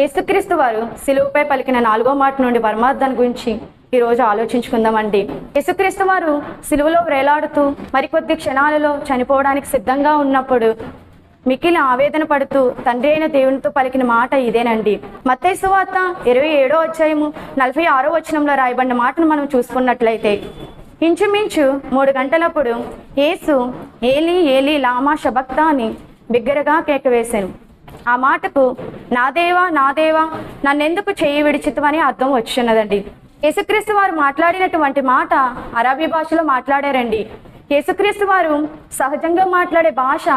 యేసుక్రీస్తు వారు సిలువుపై పలికిన నాలుగో మాట నుండి పరమార్థాన్ని గురించి ఈరోజు ఆలోచించుకుందామండి. యేసుక్రీస్తు వారు సిలువలో వేలాడుతూ మరికొద్ది క్షణాలలో చనిపోవడానికి సిద్ధంగా ఉన్నప్పుడు మికిలి ఆవేదన పడుతూ తండ్రి అయిన దేవునితో పలికిన మాట ఇదేనండి. మత్తయి వార్త ఇరవై ఏడో అధ్యాయము నలభై ఆరో వచనంలో రాయబడిన మాటను మనం చూసుకున్నట్లయితే ఇంచుమించు మూడు గంటలప్పుడు యేసు ఏలి ఏలి లామా షబక్తా అని బిగ్గరగా కేక వేశాను ఆ మాటకు నా దేవా నా దేవా నన్నెందుకు చేయి విడిచితమని అర్థం వచ్చినదండి. యేసుక్రీస్తు వారు మాట్లాడినటువంటి మాట అరబీ భాషలో మాట్లాడారండి. యేసుక్రీస్తు వారు సహజంగా మాట్లాడే భాష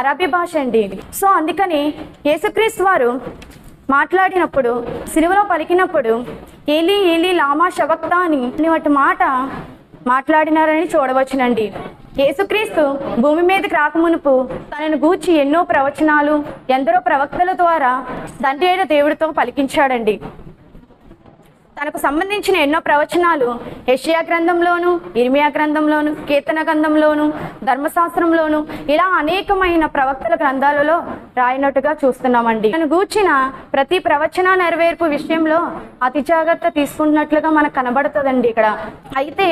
అరబీ భాష అండి. సో అందుకని యేసుక్రీస్తు వారు మాట్లాడినప్పుడు సిలువలో పలికినప్పుడు ఏలి ఏలి లామా శవక్త అని వాటి మాట మాట్లాడినారని చూడవచ్చునండి. యేసుక్రీస్తు భూమి మీదకి రాకమునుపు తనను గూర్చి ఎన్నో ప్రవచనాలు ఎందరో ప్రవక్తల ద్వారా తండ్రి అయిన దేవుడితో పలికించాడండి. తనకు సంబంధించిన ఎన్నో ప్రవచనాలు యెషయా గ్రంథంలోను ఇర్మియా గ్రంథంలోను కీర్తన గ్రంథంలోను ధర్మశాస్త్రంలోను ఇలా అనేకమైన ప్రవక్తల గ్రంథాలలో రాయినట్టుగా చూస్తున్నామండి. తను గూర్చిన ప్రతి ప్రవచన నెరవేర్పు విషయంలో అతి జాగ్రత్త తీసుకుంటున్నట్లుగా మనకు కనబడుతుందండి ఇక్కడ. అయితే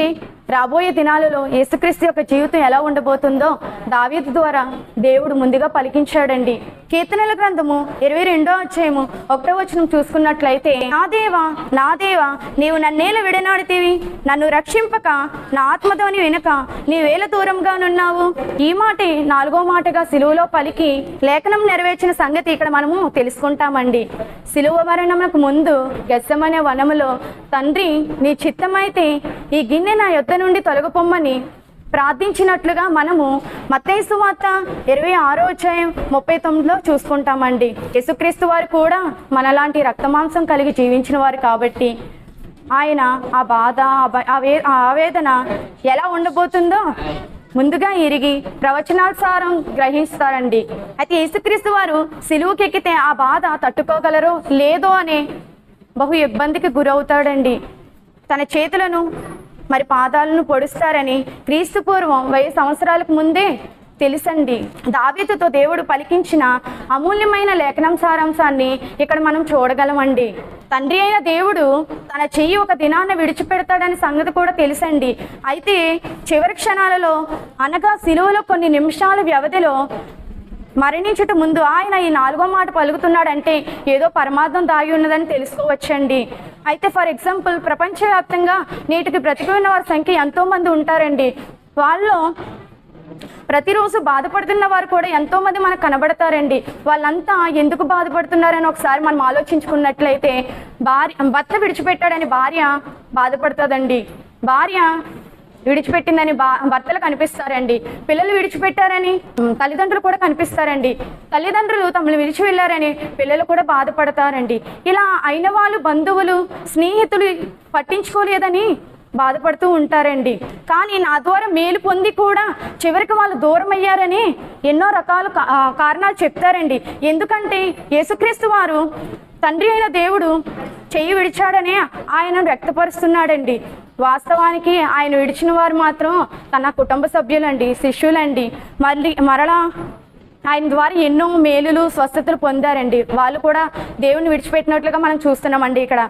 రాబోయే దినాలలో యేసుక్రీస్తు యొక్క జీవితం ఎలా ఉండబోతుందో దావీదు ద్వారా దేవుడు ముందుగా పలికించాడండి. కీర్తనల గ్రంథము ఇరవై రెండో అధ్యాయము ఒకటో వచనం చూసుకున్నట్లయితే నా దేవా నా దేవా నీవు నన్నేల విడనాడితేవి? నన్ను రక్షింపక నా ఆత్మతోని వెనుక నీవేల దూరంగా నున్నావు ఈ మాటే నాలుగో మాటగా సిలువలో పలికి లేఖనం నెరవేర్చిన సంగతి ఇక్కడ మనము తెలుసుకుంటామండి. సిలువ మరణమునకు ముందు గెస్సమనే వనములో తండ్రి నీ చిత్తమైతే ఈ గిన్నె నా యొద్ద నుండి తొలగిపోమ్మని ప్రార్థించినట్లుగా మనము మత్తయి వార్త ఇరవై ఆరో అధ్యాయం ముప్పై తొమ్మిదిలో చూసుకుంటామండి. యేసుక్రీస్తు వారు కూడా మనలాంటి రక్తమాంసం కలిగి జీవించిన వారు కాబట్టి ఆయన ఆ బాధ ఆ ఆ ఆవేదన ఎలా ఉండబోతుందో ముందుగా ఎరిగి ప్రవచనానుసారం గ్రహిస్తారండి. అయితే యేసుక్రీస్తు వారు సిలువుకెక్కితే ఆ బాధ తట్టుకోగలరో లేదో అనే బహు ఇబ్బందికి గురవుతాడండి. తన చేతులను మరి పాదాలను పొడుస్తారని క్రీస్తుపూర్వం వెయ్యి సంవత్సరాలకు ముందే తెలుసండి. దావీదుతో దేవుడు పలికించిన అమూల్యమైన లేఖనం సారాంశాన్ని ఇక్కడ మనం చూడగలమండి. తండ్రి అయిన దేవుడు తన చెయ్యి ఒక దినాన్ని విడిచిపెడతాడని సంగతి కూడా తెలుసండి. అయితే చివరి క్షణాలలో అనగా సిలువలో కొన్ని నిమిషాల వ్యవధిలో మరణించుట ముందు ఆయన ఈ నాలుగో మాట పలుకుతున్నాడంటే ఏదో పరమార్థం దాగి ఉన్నదని తెలుసుకోవచ్చండి. అయితే ఫర్ ఎగ్జాంపుల్ ప్రపంచవ్యాప్తంగా నేటికి బ్రతికిన వారి సంఖ్య ఎంతో మంది ఉంటారండి. వాళ్ళు ప్రతిరోజు బాధపడుతున్న వారు కూడా ఎంతో మంది మనకు కనబడతారండి. వాళ్ళంతా ఎందుకు బాధపడుతున్నారని ఒకసారి మనం ఆలోచించుకున్నట్లయితే భార్య భర్త విడిచిపెట్టాడని భార్య బాధపడుతుందండి. భార్య విడిచిపెట్టిందని బా భర్తలు కనిపిస్తారండి. పిల్లలు విడిచిపెట్టారని తల్లిదండ్రులు కూడా కనిపిస్తారండి. తల్లిదండ్రులు తమను విడిచి వెళ్ళారని పిల్లలు కూడా బాధపడతారండి. ఇలా అయిన వాళ్ళు బంధువులు స్నేహితులు పట్టించుకోలేదని బాధపడుతూ ఉంటారండి. కానీ నా ద్వారా మేలు పొంది కూడా చివరికి వాళ్ళు దూరం అయ్యారని ఎన్నో రకాల కారణాలు చెప్తారండి. ఎందుకంటే యేసుక్రీస్తు వారు తండ్రి అయిన దేవుడు చెయ్యి విడిచాడని ఆయన వ్యక్తపరుస్తున్నాడండి. వాస్తవానికి ఆయన విడిచిన వారు మాత్రం తన కుటుంబ సభ్యులండి శిష్యులండి. మళ్ళీ మరలా ఆయన ద్వారా ఎన్నో మేలులు స్వస్థతలు పొందారండి. వాళ్ళు కూడా దేవుని విడిచిపెట్టినట్లుగా మనం చూస్తున్నామండి ఇక్కడ.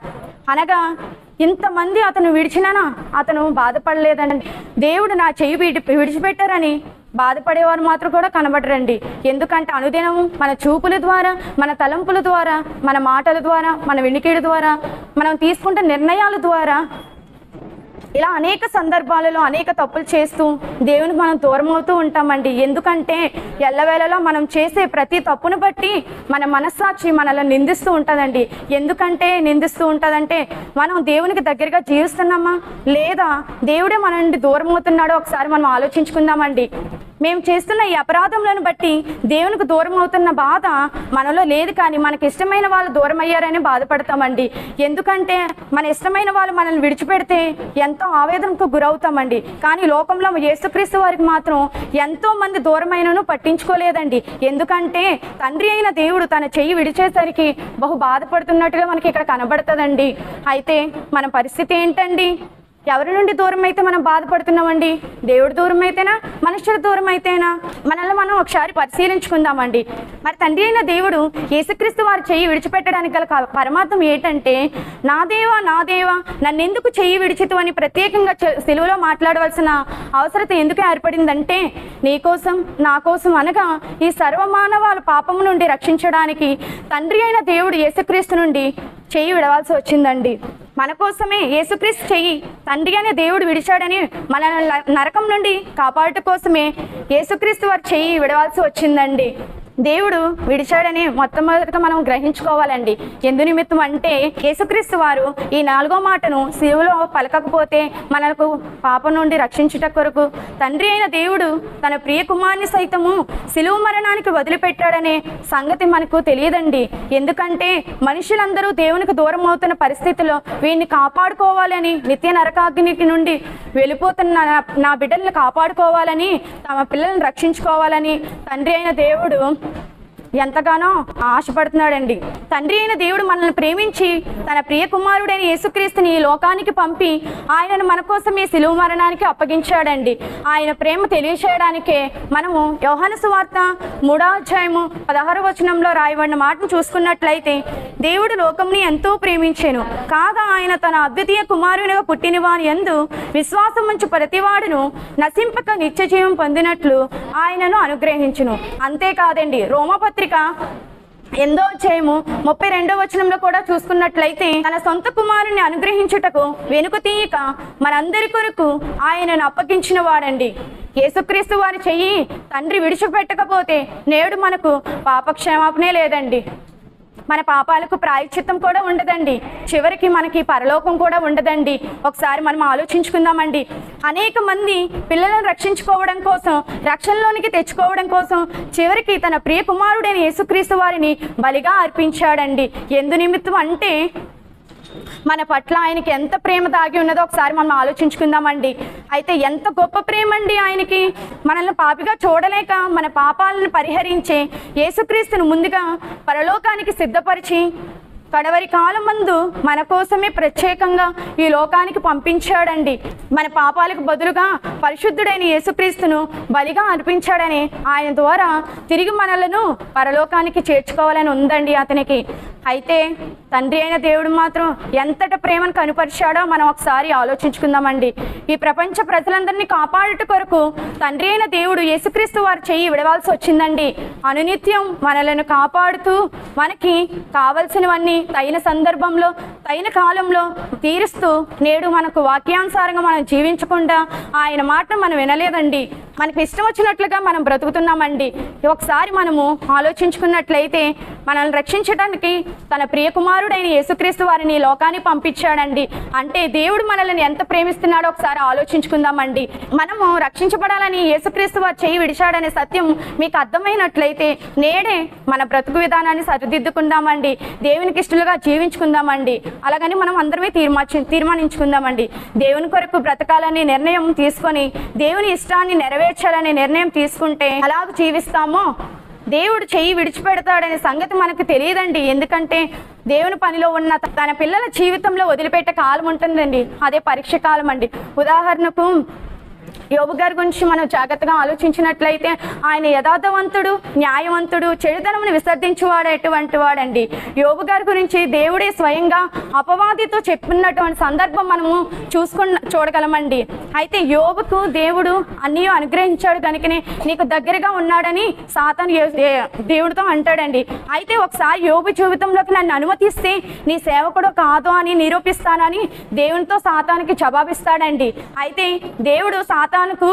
అనగా ఇంతమంది అతను విడిచినా అతను బాధపడలేదండి. దేవుడు నా చెయ్యి విడి విడిచిపెట్టారని బాధపడేవారు మాత్రం కూడా కనబడరండి. ఎందుకంటే అనుదినం మన చూపుల ద్వారా మన తలంపుల ద్వారా మన మాటల ద్వారా మన వినికిడి ద్వారా మనం తీసుకుంటే నిర్ణయాల ద్వారా ఇలా అనేక సందర్భాలలో అనేక తప్పులు చేస్తూ దేవునికి మనం దూరం అవుతూ ఉంటామండి. ఎందుకంటే ఎల్లవేళలో మనం చేసే ప్రతి తప్పును బట్టి మన మనస్సాక్షి మనల్ని నిందిస్తూ ఉంటుందండి. ఎందుకంటే నిందిస్తూ ఉంటుందంటే మనం దేవునికి దగ్గరగా జీవిస్తున్నామా? లేదా దేవుడే మన నుండి దూరం అవుతున్నాడో ఒకసారి మనం ఆలోచించుకుందామండి. మేము చేస్తున్న ఈ అపరాధములను బట్టి దేవునికి దూరం అవుతున్న బాధ మనలో లేదు కానీ మనకి ఇష్టమైన వాళ్ళు దూరం అయ్యారని బాధపడతామండి. ఎందుకంటే మన ఇష్టమైన వాళ్ళు మనల్ని విడిచిపెడితే ఎంత ఆవేదనకు గురవుతామండి. కానీ లోకంలో యేసుక్రీస్తు వారికి మాత్రం ఎంతో మంది దూరమైనను పట్టించుకోలేదండి. ఎందుకంటే తండ్రి అయిన దేవుడు తన చెయ్యి విడిచేసరికి బహు బాధపడుతున్నట్టుగా మనకి ఇక్కడ కనబడుతుందండి. అయితే మన పరిస్థితి ఏంటండి? ఎవరి నుండి దూరం అయితే మనం బాధపడుతున్నామండి? దేవుడు దూరం అయితేనా మనుషుల దూరం అయితేనా మనల్ని మనం ఒకసారి పరిశీలించుకుందామండి. మరి తండ్రి అయిన దేవుడు యేసుక్రీస్తు వారి చెయ్యి విడిచిపెట్టడానికి గల పరమార్థం ఏంటంటే నా దేవా నా దేవా నన్నెందుకు చెయ్యి విడిచితు అని ప్రత్యేకంగా సెలువులో మాట్లాడవలసిన అవసరత ఎందుకు ఏర్పడిందంటే నీ కోసం నా కోసం అనగా ఈ సర్వమానవాల పాపము నుండి రక్షించడానికి తండ్రి అయిన దేవుడు యేసుక్రీస్తు నుండి చెయ్యి విడవాల్సి వచ్చిందండి. మన కోసమే యేసుక్రీస్తు చెయ్యి తండ్రి అనే దేవుడు విడిచాడని మన నరకం నుండి కాపాడుట కోసమే యేసుక్రీస్తు వారి చెయ్యి విడవాల్సి వచ్చిందండి. దేవుడు విడిచాడని మొట్టమొదటిగా మనం గ్రహించుకోవాలండి. ఎందు నిమిత్తం అంటే యేసుక్రీస్తు వారు ఈ నాలుగో మాటను శివులో పలకకపోతే మనకు పాపం నుండి రక్షించుట కొరకు తండ్రి అయిన దేవుడు తన ప్రియ కుమార్ని సైతము శిలువు మరణానికి వదిలిపెట్టాడనే సంగతి మనకు తెలియదండి. ఎందుకంటే మనుషులందరూ దేవునికి దూరం అవుతున్న పరిస్థితిలో వీడిని కాపాడుకోవాలని నిత్య నరకాగ్నికి నుండి వెళ్ళిపోతున్న నా- నా బిడ్డల్ని కాపాడుకోవాలని తమ పిల్లల్ని రక్షించుకోవాలని తండ్రి అయిన దేవుడు ఎంతగానో ఆశపడుతున్నాడండి. తండ్రి అయిన దేవుడు మనల్ని ప్రేమించి తన ప్రియ కుమారుడైన యేసుక్రీస్తుని ఈ లోకానికి పంపి ఆయనను మన కోసం ఈ శిలువ మరణానికి అప్పగించాడండి. ఆయన ప్రేమ తెలియచేయడానికే మనము యోహాను సువార్త మూడో అధ్యాయము పదహారు వచనంలో రాయబడిన మాటను చూసుకున్నట్లయితే దేవుడు లోకంని ఎంతో ప్రేమించాను. కాగా ఆయన తన అద్వితీయ కుమారునిగా పుట్టిన వాని ఎందు విశ్వాసం ఉంచు ప్రతివాడును నశింపక నిత్య జీవం పొందినట్లు ఆయనను అనుగ్రహించును. అంతేకాదండి పత్రిక ఎందో అధ్యాయము ముప్పై రెండో వచనంలో కూడా చూసుకున్నట్లయితే తన సొంత కుమారుని అనుగ్రహించుటకు వెనుక తీయక మనందరి కొరకు ఆయనను అప్పగించిన వాడండి. యేసుక్రీస్తు వారి చెయ్యి తండ్రి విడిచిపెట్టకపోతే నేడు మనకు పాపక్షమాపణే లేదండి. మన పాపాలకు ప్రాయశ్చిత్తం కూడా ఉండదండి. చివరికి మనకి పరలోకం కూడా ఉండదండి. ఒకసారి మనం ఆలోచించుకుందామండి. అనేక మంది పిల్లలను రక్షించుకోవడం కోసం రక్షణలోనికి తెచ్చుకోవడం కోసం చివరికి తన ప్రియ కుమారుడైన యేసుక్రీస్తు వారిని బలిగా అర్పించాడండి. ఎందు నిమిత్తం అంటే మన పట్ల ఆయనకి ఎంత ప్రేమ దాగి ఉన్నదో ఒకసారి మనం ఆలోచించుకుందామండి. అయితే ఎంత గొప్ప ప్రేమ అండి ఆయనకి. మనల్ని పాపిగా చూడలేక మన పాపాలను పరిహరించే యేసుక్రీస్తును ముందుగా పరలోకానికి సిద్ధపరిచి కడవరి కాలం మందు మన కోసమే ప్రత్యేకంగా ఈ లోకానికి పంపించాడండి. మన పాపాలకు బదులుగా పరిశుద్ధుడైన యేసుక్రీస్తును బలిగా అర్పించాడని ఆయన ద్వారా తిరిగి మనలను పరలోకానికి చేర్చుకోవాలని ఉందండి అతనికి. అయితే తండ్రి అయిన దేవుడు మాత్రం ఎంతటి ప్రేమను కనుపరిచాడో మనం ఒకసారి ఆలోచించుకుందామండి. ఈ ప్రపంచ ప్రజలందరినీ కాపాడుట కొరకు తండ్రి అయిన దేవుడు యేసుక్రీస్తు వారు చెయ్యి విడవాల్సి వచ్చిందండి. అనునిత్యం మనలను కాపాడుతూ మనకి కావలసినవన్నీ తగిన సందర్భంలో తగిన కాలంలో తీరుస్తూ నేడు మనకు వాక్యానుసారంగా మనం జీవించకుండా ఆయన మాట మనం వినలేదండి. మనకి ఇష్టం వచ్చినట్లుగా మనం బ్రతుకుతున్నామండి. ఒకసారి మనము ఆలోచించుకున్నట్లయితే మనల్ని రక్షించడానికి తన ప్రియకుమారుడైన యేసుక్రీస్తు వారిని లోకాన్ని లోకానికి పంపించాడండి. అంటే దేవుడు మనల్ని ఎంత ప్రేమిస్తున్నాడో ఒకసారి ఆలోచించుకుందామండి. మనము రక్షించబడాలని యేసుక్రీస్తు వారు చేయి విడిచాడనే సత్యం మీకు అర్థమైనట్లయితే నేడే మన బ్రతుకు విధానాన్ని సరిదిద్దుకుందామండి. దేవునికి ఇష్టలుగా జీవించుకుందామండి. అలాగని మనం అందరమే తీర్మాచి తీర్మానించుకుందామండి. దేవుని కొరకు బ్రతకాలనే నిర్ణయం తీసుకొని దేవుని ఇష్టాన్ని నెరవేర్చాలనే నిర్ణయం తీసుకుంటే అలాగ జీవిస్తామో దేవుడు చెయ్యి విడిచిపెడతాడనే సంగతి మనకు తెలియదండి. ఎందుకంటే దేవుని పనిలో ఉన్న తన పిల్లల జీవితంలో వదిలిపెట్టే కాలం ఉంటుందండి అదే పరీక్ష కాలం అండి ఉదాహరణకు యోబు గారి గురించి మనం జాగ్రత్తగా ఆలోచించినట్లయితే ఆయన యథార్థవంతుడు న్యాయవంతుడు చెడుతనమును విసర్జించువాడు ఎటువంటి వాడండి. యోబు గారి గురించి దేవుడే స్వయంగా అపవాదితో చెప్పినటువంటి సందర్భం మనము చూసుకున్న చూడగలమండి. అయితే యోబుకు దేవుడు అన్నీ అనుగ్రహించాడు కనుకనే నీకు దగ్గరగా ఉన్నాడని సాతను దేవుడితో అంటాడండి. అయితే ఒకసారి యోబు జీవితంలోకి నన్ను అనుమతిస్తే నీ సేవకుడు కాదు అని నిరూపిస్తానని దేవునితో సాతానికి జవాబిస్తాడండి. అయితే దేవుడు సాతానుకు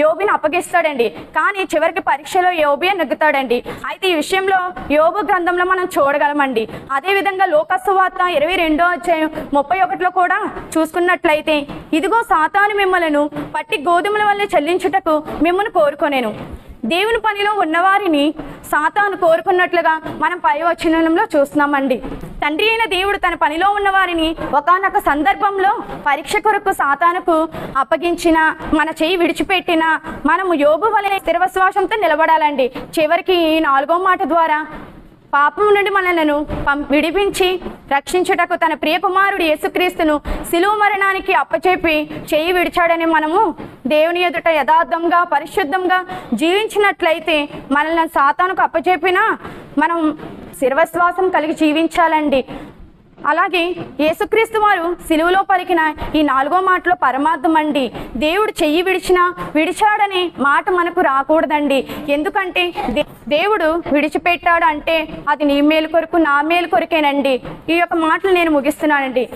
యోబిని అప్పగిస్తాడండి. కానీ చివరికి పరీక్షలో యోబే నెగ్గుతాడండి. అయితే ఈ విషయంలో యోబు గ్రంథంలో మనం చూడగలమండి. అదేవిధంగా లోకస్సు వార్త ఇరవై రెండో అధ్యాయం ముప్పై ఒకటిలో కూడా చూసుకున్నట్లయితే ఇదిగో సాతాను మిమ్మలను పట్టి గోధుమల వల్ల చెల్లించుటకు మిమ్మల్ని కోరుకొనేను. దేవుని పనిలో ఉన్నవారిని సాతాను కోరుకున్నట్లుగా మనం పై వచనంలో చూస్తున్నామండి. తండ్రి అయిన దేవుడు తన పనిలో ఉన్న వారిని ఒకనొక సందర్భంలో పరీక్ష కొరకు సాతానుకు అప్పగించిన మన చేయి విడిచిపెట్టిన మనము యోగు వలె స్థిర విశ్వాసంతో నిలబడాలండి. చివరికి ఈ నాలుగో మాట ద్వారా పాపం నుండి మనలను పం- విడిపించి రక్షించుటకు తన ప్రియ కుమారుడు యేసుక్రీస్తును శిలువ మరణానికి అప్పచెప్పి చేయి విడిచాడని మనము దేవుని ఎదుట యథార్థంగా పరిశుద్ధంగా జీవించినట్లయితే మనల్ని సాతానుకు అప్పచెప్పినా మనం శిరవశ్వాసం కలిగి జీవించాలండి. అలాగే యేసుక్రీస్తు వారు సిలువలో పలికిన ఈ నాలుగో మాటలో పరమార్థం అండి. దేవుడు చెయ్యి విడిచినా విడిచాడనే మాట మనకు రాకూడదండి. ఎందుకంటే దే- దేవుడు విడిచిపెట్టాడు అంటే అది నీ మేలు కొరకు నా మేలు కొరకేనండి. ఈ యొక్క మాటలు నేను ముగిస్తున్నానండి.